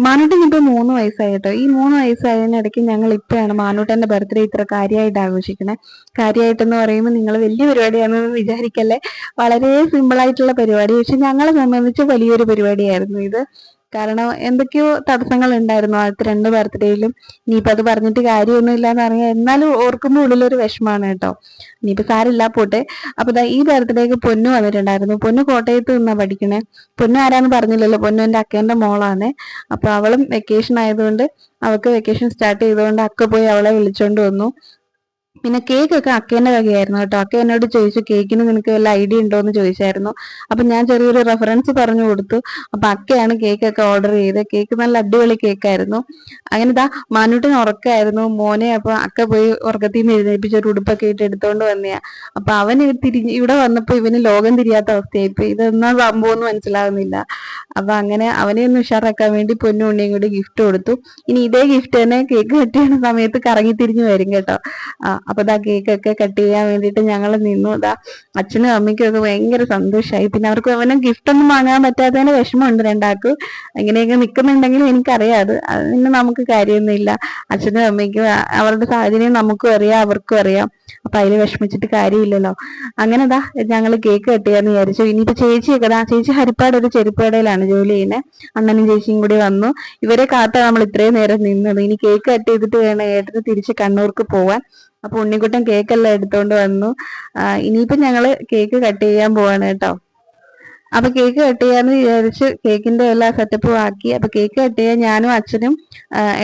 മാനൂട്ടിന് ഇപ്പൊ മൂന്ന് വയസ്സായി കേട്ടോ. ഈ മൂന്ന് വയസ്സായതിനിടയ്ക്ക് ഞങ്ങൾ ഇപ്പോഴാണ് മാനൂട്ടന്റെ ബർത്ത്ഡേ ഇത്ര കാര്യമായിട്ട് ആഘോഷിക്കണേ. കാര്യമായിട്ടെന്ന് പറയുമ്പോൾ നിങ്ങൾ വലിയ പരിപാടിയാണെന്ന് വിചാരിക്കല്ലേ? വളരെ സിമ്പിൾ ആയിട്ടുള്ള പരിപാടി. പക്ഷെ ഞങ്ങളെ സംബന്ധിച്ച് വലിയൊരു പരിപാടിയായിരുന്നു ഇത്. കാരണം എന്തൊക്കെയോ തടസ്സങ്ങൾ ഉണ്ടായിരുന്നു ആദ്യത്തെ രണ്ട് ബർത്ത്ഡേയിലും. ഇനിയിപ്പോ അത് പറഞ്ഞിട്ട് കാര്യമൊന്നുമില്ല എന്ന് അറിയാം എന്നാലും ഓർക്കുമ്പോൾ ഉള്ളിലൊരു വിഷമാണ് കേട്ടോ. ഇനിയിപ്പോ സാരില്ല പോട്ടെ. അപ്പൊ ദാ ഈ ബർത്ത്ഡേക്ക് പൊന്നു വന്നിട്ടുണ്ടായിരുന്നു. പൊന്നു കോട്ടയത്ത് നിന്നാ പഠിക്കണേ. പൊന്നു ആരാന്ന് പറഞ്ഞില്ലല്ലോ. പൊന്നു എന്റെ അക്കേന്റെ മോളാണ് അപ്പൊ അവളും വെക്കേഷൻ ആയതുകൊണ്ട് അവൾക്ക് വെക്കേഷൻ സ്റ്റാർട്ട് ചെയ്തുകൊണ്ട് അക്ക പോയി അവളെ വിളിച്ചോണ്ട് വന്നു. പിന്നെ കേക്ക് ഒക്കെ അക്കേന്റെ വകയായിരുന്നു കേട്ടോ. അക്ക എന്നോട് ചോദിച്ചു കേക്കിന് നിനക്ക് വല്ല ഐഡിയ ഉണ്ടോ എന്ന് ചോദിച്ചായിരുന്നു. അപ്പൊ ഞാൻ ചെറിയൊരു റെഫറൻസ് പറഞ്ഞു കൊടുത്തു. അപ്പൊ അക്കയാണ് കേക്ക് ഒക്കെ ഓർഡർ ചെയ്ത് കേക്ക് നല്ല അടിപൊളി കേക്കായിരുന്നു അങ്ങനെ ഇതാ മാനൂട്ടിന് ഉറക്കായിരുന്നു. മോനെ അപ്പൊ അക്ക പോയി ഉറക്കത്തിൽ നിന്ന് എഴുന്നേൽപ്പിച്ച് ഒരു ഉടുപ്പൊക്കെ ഇട്ട് എടുത്തോണ്ട് വന്നെയാ. അപ്പൊ അവൻ തിരിഞ്ഞ് ഇവിടെ വന്നപ്പോ ഇവന് ലോകം തിരിയാത്ത അവസ്ഥയായിപ്പോയി ഇതെന്നാ സംഭവം എന്ന് മനസ്സിലാവുന്നില്ല. അപ്പൊ അങ്ങനെ അവനെ ഒന്ന് ഉഷാറാക്കാൻ വേണ്ടി പൊന്നും ഉണ്ണിയും കൂടി ഗിഫ്റ്റ് കൊടുത്തു. ഇനി ഇതേ ഗിഫ്റ്റ് തന്നെ കേക്ക് കട്ട് സമയത്ത് കറങ്ങി തിരിഞ്ഞു വരും കേട്ടോ. അപ്പൊ ഇതാ കേക്കൊക്കെ കട്ട് ചെയ്യാൻ വേണ്ടിയിട്ട് ഞങ്ങൾ നിന്നു. ഇതാ അച്ഛനും അമ്മയ്ക്കും ഒക്കെ ഭയങ്കര സന്തോഷമായി പിന്നെ അവർക്ക് അവനെ ഗിഫ്റ്റ് ഒന്നും വാങ്ങാൻ പറ്റാത്തതിന് വിഷമമുണ്ട് രണ്ടാൾക്ക്. അങ്ങനെയൊക്കെ നിൽക്കുന്നുണ്ടെങ്കിലും എനിക്കറിയാം അത്. അതിന് നമുക്ക് കാര്യമൊന്നുമില്ല. അച്ഛനും അമ്മയ്ക്കും അവരുടെ സാഹചര്യം നമുക്കും അറിയാം അവർക്കും അറിയാം. അപ്പൊ അതിൽ വിഷമിച്ചിട്ട് കാര്യമില്ലല്ലോ. അങ്ങനെ ദാ ഞങ്ങൾ കേക്ക് കട്ട് ചെയ്യാന്ന് വിചാരിച്ചു. ഇനിയിപ്പോ ചേച്ചിയൊക്കെ ആ ചേച്ചി ഹരിപ്പാട് ഒരു ചെരുപ്പേടയിലാണ് ജോലി ചെയ്യുന്നത് അണ്ണനും ചേച്ചിയും കൂടി വന്നു. ഇവരെ കാത്താ നമ്മൾ ഇത്രയും നേരം നിന്നത്. ഇനി കേക്ക് കട്ട് ചെയ്തിട്ട് വേണം ഏട്ടന് തിരിച്ച് കണ്ണൂർക്ക് പോവാൻ. അപ്പൊ ഉണ്ണിക്കുട്ടൻ കേക്കെല്ലാം എടുത്തോണ്ട് വന്നു. ഇനിയിപ്പോ ഞങ്ങൾ കേക്ക് കട്ട് ചെയ്യാൻ പോവാണ് കേട്ടോ. അപ്പൊ കേക്ക് കട്ട് ചെയ്യാന്ന് വിചാരിച്ച് കേക്കിന്റെ എല്ലാ സെറ്റപ്പും ആക്കി. അപ്പൊ കേക്ക് കട്ട് ചെയ്യാൻ ഞാനും അച്ഛനും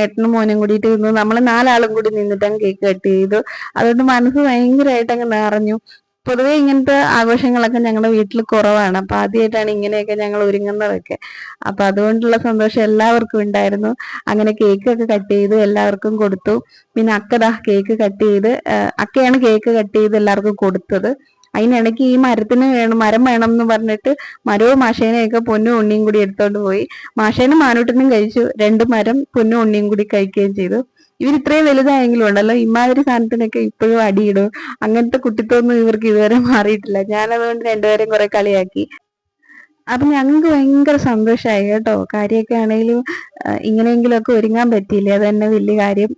ഏട്ടനും മോനും കൂടിയിട്ട് നിന്നു. നമ്മൾ നാലാളും കൂടി നിന്നിട്ടാണ് കേക്ക് കട്ട് ചെയ്തു. അതുകൊണ്ട് മനസ്സ് ഭയങ്കരമായിട്ട് അങ്ങ് നിറഞ്ഞു. പൊതുവെ ഇങ്ങനത്തെ ആഘോഷങ്ങളൊക്കെ ഞങ്ങളുടെ വീട്ടിൽ കുറവാണ്. അപ്പൊ ആദ്യമായിട്ടാണ് ഇങ്ങനെയൊക്കെ ഞങ്ങൾ ഒരുങ്ങുന്നതൊക്കെ. അപ്പൊ അതുകൊണ്ടുള്ള സന്തോഷം എല്ലാവർക്കും ഉണ്ടായിരുന്നു. അങ്ങനെ കേക്ക് ഒക്കെ കട്ട് ചെയ്തു എല്ലാവർക്കും കൊടുത്തു. പിന്നെ അക്കതാ കേക്ക് കട്ട് ചെയ്ത് അക്കയാണ് കേക്ക് കട്ട് ചെയ്ത് എല്ലാവർക്കും കൊടുത്തത്. അതിനിടയ്ക്ക് ഈ മരത്തിന് വേണം മരം വേണം എന്ന് പറഞ്ഞിട്ട് മരവും മാഷേനെയൊക്കെ പൊന്നും ഉണ്ണിയും കൂടി എടുത്തോണ്ട് പോയി. മാഷേനും മാനൂട്ടനും കഴിച്ചു. രണ്ട് മരം പൊന്നും ഉണ്ണിയും കൂടി കഴിക്കുകയും ചെയ്തു. ഇവർ ഇത്രയും വലുതായെങ്കിലും ഉണ്ടല്ലോ. ഇമാതിരി സാധനത്തിനൊക്കെ ഇപ്പോഴും അടിയിടും. അങ്ങനത്തെ കുട്ടിത്തൊന്നും ഇവർക്ക് ഇതുവരെ മാറിയിട്ടില്ല. ഞാൻ അതുകൊണ്ട് രണ്ടുപേരെയും കുറെ കളിയാക്കി. അപ്പൊ ഞങ്ങൾക്ക് ഭയങ്കര സന്തോഷമായി കേട്ടോ. കാര്യമൊക്കെ ആണെങ്കിലും ഇങ്ങനെയെങ്കിലും ഇങ്ങനെയെങ്കിലുമൊക്കെ ഒരുങ്ങാൻ പറ്റിയില്ലേ? അത് തന്നെ വലിയ കാര്യം.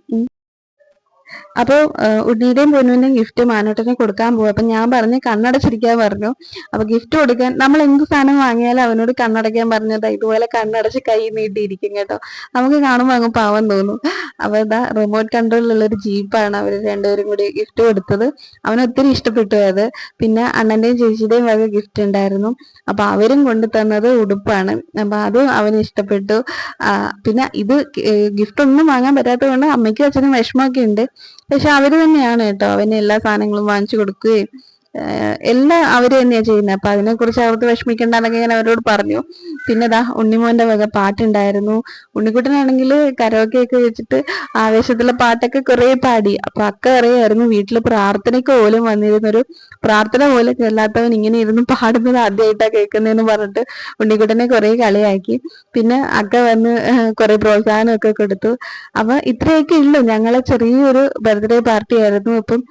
ഉം. അപ്പൊ ഉണ്ണിയുടെയും പൊന്നുവിന്റെയും ഗിഫ്റ്റ് മാനോട്ടനെ കൊടുക്കാൻ പോകും അപ്പൊ ഞാൻ പറഞ്ഞു കണ്ണടച്ചിരിക്കാൻ പറഞ്ഞു. അപ്പോൾ ഗിഫ്റ്റ് കൊടുക്കാൻ നമ്മൾ എന്ത് സാധനം വാങ്ങിയാലും അവനോട് കണ്ണടയ്ക്കാൻ പറഞ്ഞതാ ഇതുപോലെ കണ്ണടച്ച് കൈ നീട്ടിയിരിക്കും കേട്ടോ. നമുക്ക് കാണുമ്പോൾ അങ്ങ് പാവം തോന്നും. അപ്പോൾ ഇതാ റിമോട്ട് കൺട്രോളിലുള്ള ഒരു ജീപ്പാണ് അവർ രണ്ടുപേരും കൂടി ഗിഫ്റ്റ് കൊടുത്തത്. അവന് ഒത്തിരി ഇഷ്ടപ്പെട്ടു അത്. പിന്നെ അണ്ണന്റെയും ചേച്ചിയുടെയും വക ഗിഫ്റ്റ് ഉണ്ടായിരുന്നു. അപ്പോൾ അവരും കൊണ്ടു തന്നത് ഉടുപ്പാണ്. അപ്പോൾ അതും അവന് ഇഷ്ടപ്പെട്ടു. പിന്നെ ഇത് ഗിഫ്റ്റ് ഒന്നും വാങ്ങാൻ പറ്റാത്തത് കൊണ്ട് അമ്മയ്ക്കും അച്ഛനും വിഷമമൊക്കെ ഉണ്ട്. പക്ഷെ അവർ തന്നെയാണ് കേട്ടോ അവന് എല്ലാ സാധനങ്ങളും വാങ്ങിച്ചു കൊടുക്കുകയും എല്ലാം അവർ തന്നെയാ ചെയ്യുന്നത് അപ്പൊ അതിനെ കുറിച്ച് അവർക്ക് വിഷമിക്കണ്ടെന്നൊക്കെ ഞാൻ അവരോട് പറഞ്ഞു. പിന്നെ ദാ ഉണ്ണിമോന്റെ വക പാട്ടുണ്ടായിരുന്നു. ഉണ്ണിക്കുട്ടനാണെങ്കിൽ കരോക്കെ ഒക്കെ വെച്ചിട്ട് ആവേശത്തിലെ പാട്ടൊക്കെ കുറെ പാടി. അപ്പൊ അക്ക അറിയായിരുന്നു വീട്ടിൽ പ്രാർത്ഥനയ്ക്ക് പോലും വന്നിരുന്നൊരു പ്രാർത്ഥന പോലും ചെല്ലാത്തവൻ ഇങ്ങനെ ഇരുന്ന് പാടുന്നത് ആദ്യമായിട്ടാ കേൾക്കുന്നതെന്ന് പറഞ്ഞിട്ട് ഉണ്ണിക്കുട്ടനെ കുറെ കളിയാക്കി. പിന്നെ അക്ക വന്ന് കുറേ പ്രോത്സാഹനമൊക്കെ കൊടുത്തു. അപ്പൊ ഇത്രയൊക്കെ ഉള്ളൂ. ഞങ്ങളെ ചെറിയൊരു ബർത്ത്ഡേ പാർട്ടി ആയിരുന്നു. അപ്പം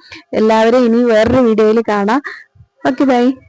എല്ലാവരും ഇനി വേറൊരു വീഡിയോയിൽ കാണാം. Ok, vai